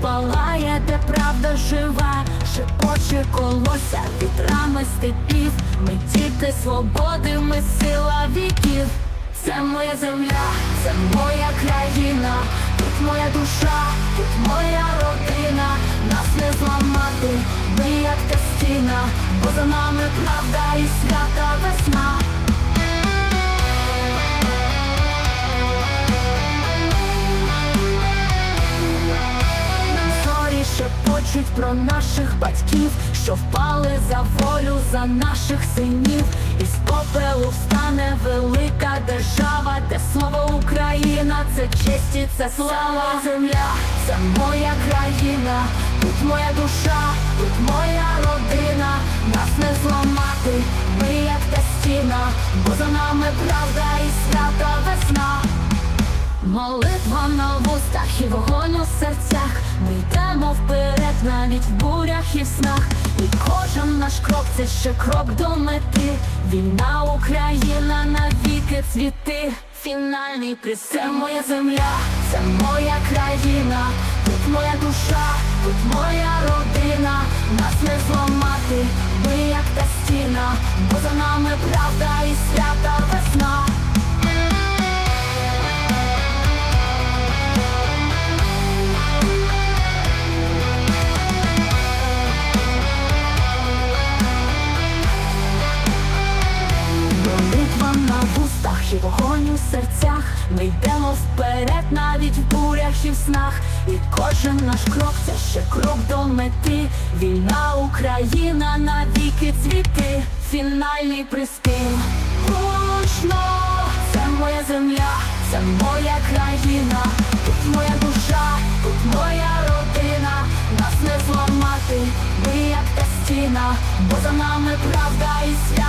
палає, де правда жива, шепоче колося вітрами степів. Ми діти свободи, ми сила віків. Це моя земля, це моя країна, тут моя душа, тут моя родина, нас не зламати, ми як та стіна, бо за нами шепочуть про наших батьків, що впали за волю за наших синів. Із попелу встане велика держава, де слово Україна, це честь і це слава земля, це моя країна, тут моя душа, тут моя родина, нас не зламати, ми як та стіна, бо за нами правда і свята весна. Молитва на вустах і вогонь в і снах. І кожен наш крок це ще крок до мети. Війна, Україна навіки цвіти. Фінальний приз це моя земля, це моя країна, тут моя душа, тут моя родина, нас не зламати, ми як та стіна, і вогонь у серцях. Ми йдемо вперед навіть в бурях і в снах. І кожен наш крок це ще крок до мети. Вільна Україна навіки цвіти. Фінальний приспів. Гучно, це моя земля, це моя країна, тут моя душа, тут моя родина, нас не зламати, ми як та стіна, бо за нами правда і свят.